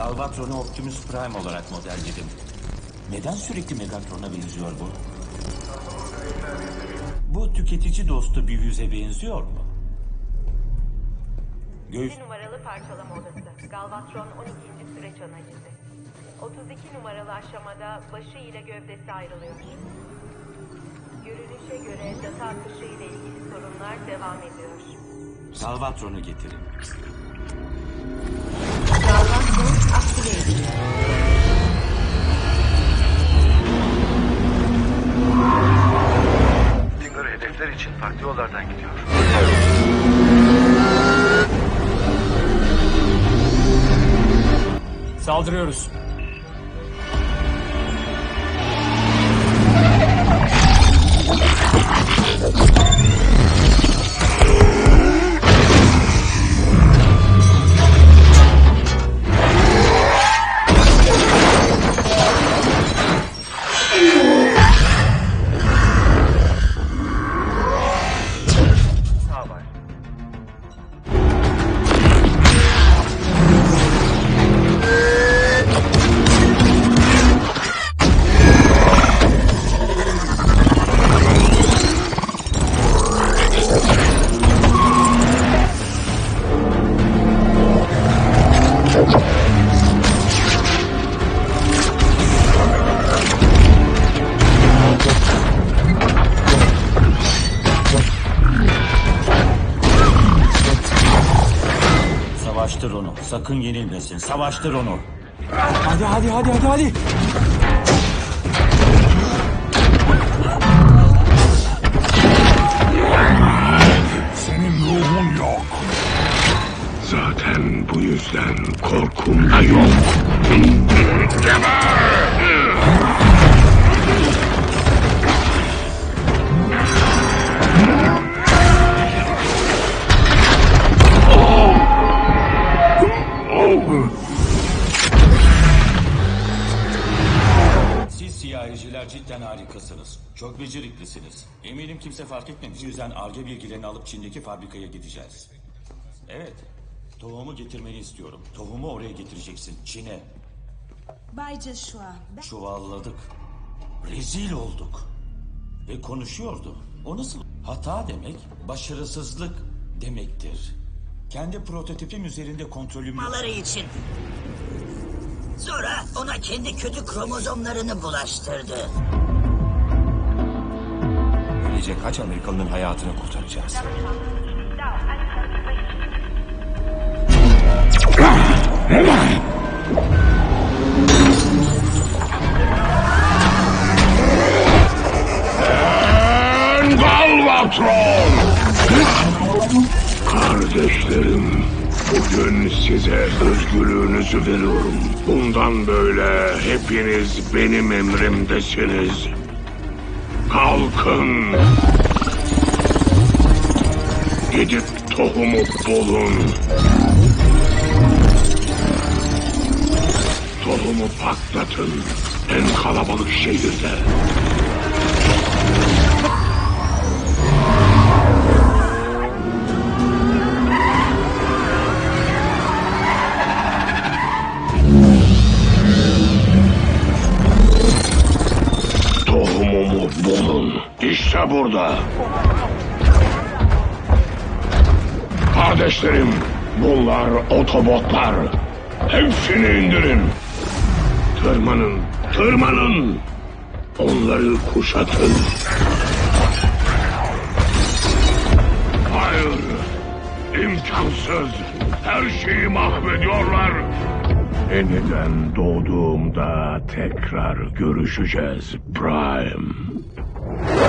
Galvatron'u Optimus Prime olarak modelledim. Neden sürekli Megatron'a benziyor bu? Bu tüketici dostu bir yüze benziyor mu? Göğüs... 2 numaralı parçalama odası. Galvatron 12. süreç analizi. 32 numaralı aşamada başı ile gövdesi ayrılıyor. Görünüşe göre data akışı ile ilgili sorunlar devam ediyor. Galvatron'u getirin. Galvatron aktive ediliyor. İçin farklı yollardan gidiyor. Saldırıyoruz. Savaştır onu. Sakın yenilmesin. Savaştır onu. Hadi hadi hadi hadi hadi. Senin ruhun yok. Zaten bu yüzden korkum da yok. Siz siyahiciler cidden harikasınız. Çok beceriklisiniz. Eminim kimse fark etmemiş. Bu yüzden arge bilgilerini alıp Çin'deki fabrikaya gideceğiz. Evet. Tohumu getirmeni istiyorum. Tohumu oraya getireceksin. Çin'e. Bay Joshua, ben... Çuvalladık. Rezil olduk. Ve konuşuyordu. O nasıl? Hata demek başarısızlık demektir. Kendi prototipim üzerinde kontrolüm yok. yapmaları için. Sonra ona kendi kötü kromozomlarını bulaştırdı. Böylece kaç Amerikalının hayatını kurtaracağız? Galvatron! Kardeşlerim, bugün size özgürlüğünüzü veriyorum. Bundan böyle hepiniz benim emrimdesiniz. Kalkın! Gidip tohumu bulun. Tohumu patlatın. En kalabalık şehirde. Bulun. İşte burada. Kardeşlerim, bunlar otobotlar. Hepsini indirin. Tırmanın, tırmanın. Onları kuşatın. Hayır, imkansız. Her şeyi mahvediyorlar. Yeniden doğduğumda tekrar görüşeceğiz Prime.